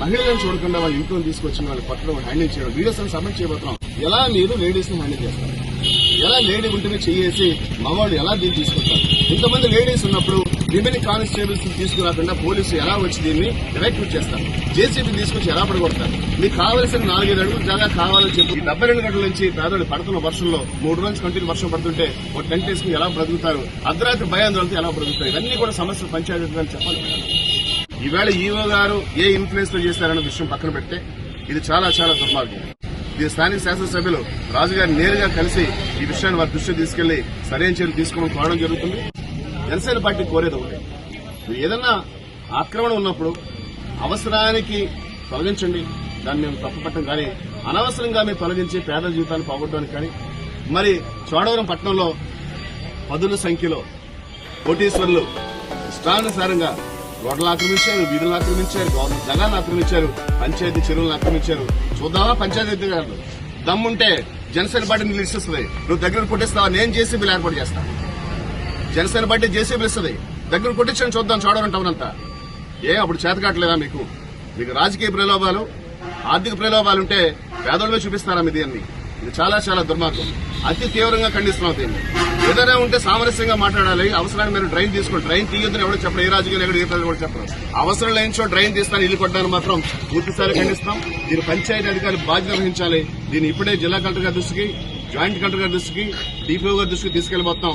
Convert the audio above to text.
మహిళలను చూడకుండా వాళ్ళ ఇంట్లో తీసుకొచ్చిన వాళ్ళు పట్టడం హ్యాండిల్ చేయడం వీడియోస్ అని సబ్మిట్ చేయబోతున్నాం. ఎలా మీరు లేడీస్ని హ్యాండిల్ చేస్తారు? ఎలా లేడీ ఉంటేనే చేసి మగవాళ్ళు ఎలా దీన్ని తీసుకుంటారు? ఇంతమంది లేడీస్ ఉన్నప్పుడు విమెన్ కానిస్టేబుల్స్ తీసుకురాకుండా పోలీసులు ఎలా వచ్చి దీన్ని ఎవాక్యూట్ చేస్తారు? జేసీబీ తీసుకొచ్చి ఎలా పడగొడతారు? మీకు కావాల్సిన నాలుగైదు అడుగులు జాగా కావాలని చెప్పి డెబ్బై రెండు గంటల నుంచి పేదలు పడుతున్న వర్షంలో మూడు రోజులు కంటిన్యూ వర్షం పడుతుంటే ఒక టెంట్ వేసుకుని ఎలా బ్రతుకుతారు? అర్ధరాత్రి భయాందోళనతో ఎలా బ్రతుకుతారు? ఇవన్నీ కూడా సమస్యలు పంచాయతీ చెప్పాలి. ఈవేళ ఈవో గారు ఏ ఇన్ఫ్లుయెన్స్తో చేశారన్న విషయం పక్కన పెడితే ఇది చాలా చాలా దుర్మార్గం. ఇది స్థానిక శాసనసభ్యులు రాజుగారిని నేరుగా కలిసి ఈ విషయాన్ని వారి దృష్టికి తీసుకెళ్ళి సరైన చర్యలు తీసుకోవడం కోరడం జరుగుతుంది. జనసేన పార్టీ కోరేది ఒకటి. ఏదన్నా ఆక్రమణ ఉన్నప్పుడు అవసరానికి తొలగించండి. దాన్ని మేము తప్పుపట్టం కానీ అనవసరంగా మీరు తొలగించి పేదల జీవితాన్ని పోగొట్టడానికి కానీ మరి చోడవరం పట్టణంలో పదుల సంఖ్యలో కోటీశ్వర్లు ఇష్టానుసారంగా రోడ్లు ఆక్రమించారు వీధులను ఆక్రమించారు గవర్నమెంట్ జనాలను ఆక్రమించారు పంచాయతీ చెరువులను ఆక్రమించారు. చూద్దామా పంచాయతీ గారు దమ్ముంటే జనసేన పార్టీ నిలిచిస్తుంది ఇస్తుంది. నువ్వు దగ్గర కొట్టేస్తావా? నేను జేసీబీలు ఏర్పాటు చేస్తా. జనసేన పార్టీ జేసీబీలు ఇస్తుంది. దగ్గర కొట్టించని చూద్దాం చూడడం అంతా. ఏ అప్పుడు చేతకాట్లేదా మీకు? మీకు రాజకీయ ప్రలోభాలు ఆర్థిక ప్రలోభాలు ఉంటే పేదోళ్ళమే చూపిస్తారా మీ దీన్ని ఇది చాలా చాలా దుర్మార్గం. అతి తీవ్రంగా ఖండిస్తున్నాం దీన్ని. ఏదైనా ఉంటే సామరస్యంగా మాట్లాడాలి. అవసరాన్ని మీరు డ్రైన్ తీసుకోండి. డ్రైన్ తీయొద్దని ఎవడో చెప్పరు. ఏ రాజకీయాలు ఎక్కడ ఏ కూడా చెప్పరు. అవసరం లేని చోట డ్రైన్ తీస్తాను ఇల్లు కొట్టడానికి మాత్రం పూర్తిసారి ఖండిస్తాం దీని పంచాయతీ అధికారులు బాధ్యత వహించాలి. దీన్ని ఇప్పుడే జిల్లా కలెక్టర్ గారి దృష్టికి జాయింట్ కలెక్టర్ గారి దృష్టికి డిపిఓ గారి దృష్టికి తీసుకెళ్ళిపోతాం